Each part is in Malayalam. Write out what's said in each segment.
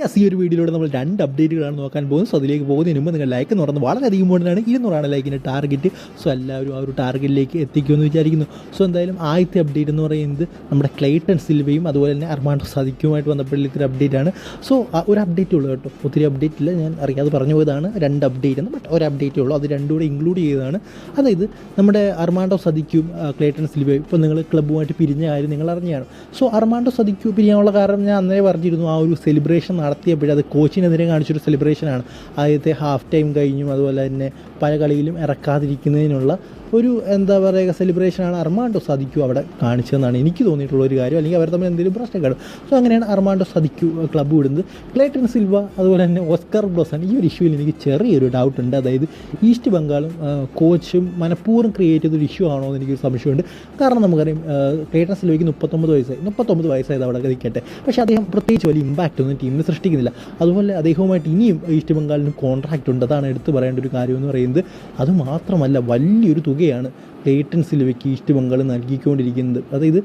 യെസ് ഈ ഒരു വീഡിയോയിലൂടെ നമ്മൾ രണ്ട് അപ്ഡേറ്റുകളാണ് നോക്കാൻ പോകുന്നത്. സോ അതിലേക്ക് പോകുന്നതിന് മുമ്പ് നിങ്ങൾ ലൈക്ക് എന്ന് പറയുന്നത് വളരെയധികം ഇമ്പോർട്ടന്റ് ആണ് ഇരുന്നൂറാണ് ലൈക്കിന്റെ ടാർഗറ്റ് സോ എല്ലാവരും ആ ഒരു ടാർഗറ്റിലേക്ക് എത്തിക്കുമെന്ന് വിചാരിക്കുന്നു. സോ എന്തായാലും ആദ്യത്തെ അപ്ഡേറ്റ് എന്ന് പറയുന്നത് നമ്മുടെ ക്ലൈറ്റൺ സിൽവയും അതുപോലെ തന്നെ അർമാൻഡ് സദിക്കുമായിട്ട് ബന്ധപ്പെട്ടുള്ള ഇത്തിരി അപ്ഡേറ്റ് ആണ്. സോ ഒരു അപ്ഡേറ്റ് ഉള്ളൂ കേട്ടോ. ഒത്തിരി അപ്ഡേറ്റ് ഇല്ല. ഞാൻ അറിയാതെ പറഞ്ഞു പോയതാണ്. രണ്ട് അപ്ഡേറ്റ് എന്ന് ബട്ട് ഒരു അപ്ഡേറ്റേ ഉള്ളൂ. അത് രണ്ടും കൂടെ ഇൻക്ലൂഡ് ചെയ്തതാണ്. അതായത് നമ്മുടെ അർമാൻഡോ സദിക്കും ക്ലൈറ്റൺ സിൽവയും ഇപ്പോൾ നിങ്ങൾ ക്ലബ്ബുമായിട്ട് പിരിഞ്ഞ കാര്യം നിങ്ങൾ അറിഞ്ഞാണ്. സോ അർമാൻഡോ സദിക്കു പിരിയാനുള്ള കാരണം ഞാൻ അന്നേ പറഞ്ഞിരുന്നു. ആ ഒരു സെലിബ്രേഷൻ നടത്തിയപ്പോഴേ അത് കോച്ചിനെതിരെ കാണിച്ചൊരു സെലിബ്രേഷനാണ് ആദ്യത്തെ ഹാഫ് ടൈം കഴിഞ്ഞും അതുപോലെ തന്നെ പല കളിയിലും ഇറക്കാതിരിക്കുന്നതിനുള്ള ഒരു എന്താ പറയുക സെലിബ്രേഷനാണ് അർമാണ്ടോ സദിക്കു അവിടെ കാണിച്ചതെന്നാണ് എനിക്ക് തോന്നിയിട്ടുള്ള ഒരു കാര്യം. അല്ലെങ്കിൽ അവർ തമ്മിൽ എന്തെങ്കിലും പ്രശ്നം കാണും സോ അങ്ങനെയാണ് അർമാണ്ടോ സദിക്കു ക്ലബ്ബ് വിടുന്നത്. ക്ലേറ്റൺ സിൽവ അതുപോലെ തന്നെ ഓസ്കർ ബ്ലോസൺ ഈ ഒരു ഇഷ്യൂവിൽ എനിക്ക് ചെറിയൊരു ഡൗട്ട് ഉണ്ട്. അതായത് ഈസ്റ്റ് ബംഗാളും കോച്ചും മനഃപൂർവം ക്രിയേറ്റ് ചെയ്തൊരു ഇഷ്യൂ ആണോ എന്ന് എനിക്കൊരു സംശയമുണ്ട്. കാരണം നമുക്കറിയാം ആ, ക്ലേറ്റൺ സിൽവയ്ക്ക് മുപ്പത്തൊമ്പത് വയസ്സായി. മുപ്പത്തൊമ്പത് വയസ്സായത് അവിടെ നിൽക്കട്ടെ. പക്ഷേ അദ്ദേഹം പ്രത്യേകിച്ച് വലിയ ഇമ്പാക്റ്റ് ഒന്നും ടീമിന് സൃഷ്ടിക്കുന്നില്ല. അതുപോലെ അദ്ദേഹവുമായിട്ട് ഇനിയും ഈസ്റ്റ് ബംഗാളിന് കോൺട്രാക്റ്റ് ഉണ്ട്. അതാണ് എടുത്തു പറയേണ്ട ഒരു കാര്യം എന്ന് പറയുന്നത്. അതുമാത്രമല്ല വലിയൊരു തുകയാണ് ക്ലേറ്റൺ സിൽവയ്ക്ക് ഈസ്റ്റ് ബംഗാൾ നൽകിക്കൊണ്ടിരിക്കുന്നത്. അതായത്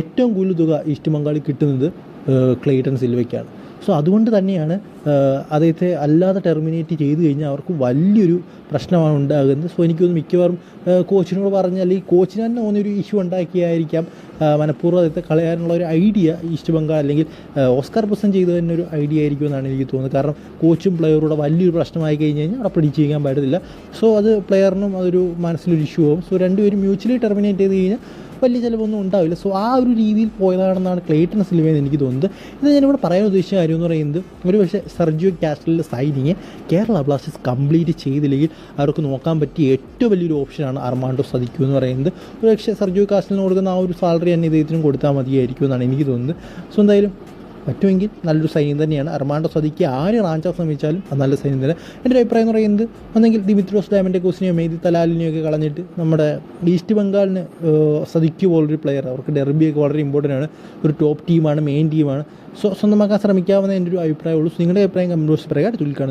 ഏറ്റവും കൂടുതൽ തുക ഈസ്റ്റ് ബംഗാളിൽ കിട്ടുന്നത് ക്ലേറ്റൻ സിൽവയ്ക്കാണ് സോ അതുകൊണ്ട് തന്നെയാണ് അദ്ദേഹത്തെ അല്ലാതെ ടെർമിനേറ്റ് ചെയ്ത് കഴിഞ്ഞാൽ അവർക്ക് വലിയൊരു പ്രശ്നമാണ് ഉണ്ടാകുന്നത്. സോ എനിക്ക് തോന്നുന്നു മിക്കവാറും കോച്ചിനോട് പറഞ്ഞാൽ അല്ലെങ്കിൽ കോച്ചിന് തന്നെ ഒന്നൊരു ഇഷ്യൂ ഉണ്ടാക്കിയായിരിക്കാം മനഃപൂർവം അദ്ദേഹത്തെ കളയാനുള്ള ഒരു ഐഡിയ ഈസ്റ്റ് ബംഗാൾ അല്ലെങ്കിൽ ഓസ്കാർ പ്രസൻ ചെയ്ത് തന്നെ ഒരു ഐഡിയ ആയിരിക്കും എന്നാണ് എനിക്ക് തോന്നുന്നത്. കാരണം കോച്ചും പ്ലെയറൂടെ വലിയൊരു പ്രശ്നമായി കഴിഞ്ഞ് കഴിഞ്ഞാൽ അവിടെ പിടിച്ച് ചെയ്യാൻ പറ്റത്തില്ല. സോ അത് പ്ലെയറിനും അതൊരു മനസ്സിലൊരു ഇഷ്യൂ ആവും. സോ രണ്ടുപേരും മ്യൂച്വലി ടെർമിനേറ്റ് ചെയ്ത് കഴിഞ്ഞാൽ വലിയ ചിലവൊന്നും ഉണ്ടാവില്ല. സോ ആ ഒരു രീതിയിൽ പോയതാണെന്നാണ് ക്ലേറ്റൺ സിൽവയെന്ന് എനിക്ക് തോന്നുന്നത്. ഇത് ഞാനിവിടെ പറയാൻ ഉദ്ദേശിച്ച കാര്യം എന്ന് പറയുന്നത് ഒരു പക്ഷേ സർജിയോ കാസ്റ്റലിന്റെ സൈനിങ് കേരള ബ്ലാസ്റ്റേഴ്സ് കംപ്ലീറ്റ് ചെയ്തില്ലെങ്കിൽ അവർക്ക് നോക്കാൻ പറ്റിയ ഏറ്റവും വലിയൊരു ഓപ്ഷനാണ് അർമാണ്ടോ സദിക്കു എന്ന് പറയുന്നത്. ഒരു പക്ഷേ സർജിയോ കാസ്റ്റലിന് കൊടുക്കുന്ന ആ ഒരു സാലറി തന്നെ ഇദ്ദേഹത്തിനും കൊടുത്താൽ മതിയായിരിക്കും എന്നാണ് എനിക്ക് തോന്നുന്നത്. സോ എന്തായാലും പറ്റുമെങ്കിൽ നല്ലൊരു സൈന്യം തന്നെയാണ്. അർമാണ്ടോ സദിക്ക് ആര് റാഞ്ചാൻ ശ്രമിച്ചാലും അത് നല്ല സൈന്യം തന്നെ. എന്റെ ഒരു അഭിപ്രായം എന്ന് പറയുന്നത് ഒന്നെങ്കിൽ ദിമിത്രോസ് ഡാമിന്റെ കോസിനെയോ മെയ്തി തലാലിനെയോ ഒക്കെ കളഞ്ഞിട്ട് നമ്മുടെ ഈസ്റ്റ് ബംഗാളിന് സദിക്ക് പോലൊരു പ്ലെയർ അവർക്ക് ഡെർബിയൊക്കെ വളരെ ഇമ്പോർട്ടന്റ് ആണ്. ഒരു ടോപ്പ് ടീമാണ് മെയിൻ ടീമാണ് സോ സ്വന്തമാക്കാൻ ശ്രമിക്കാവുന്ന എന്റെ ഒരു അഭിപ്രായമുള്ളൂ നിങ്ങളുടെ അഭിപ്രായം കമന്റ് പ്രകാരം കാണുന്നു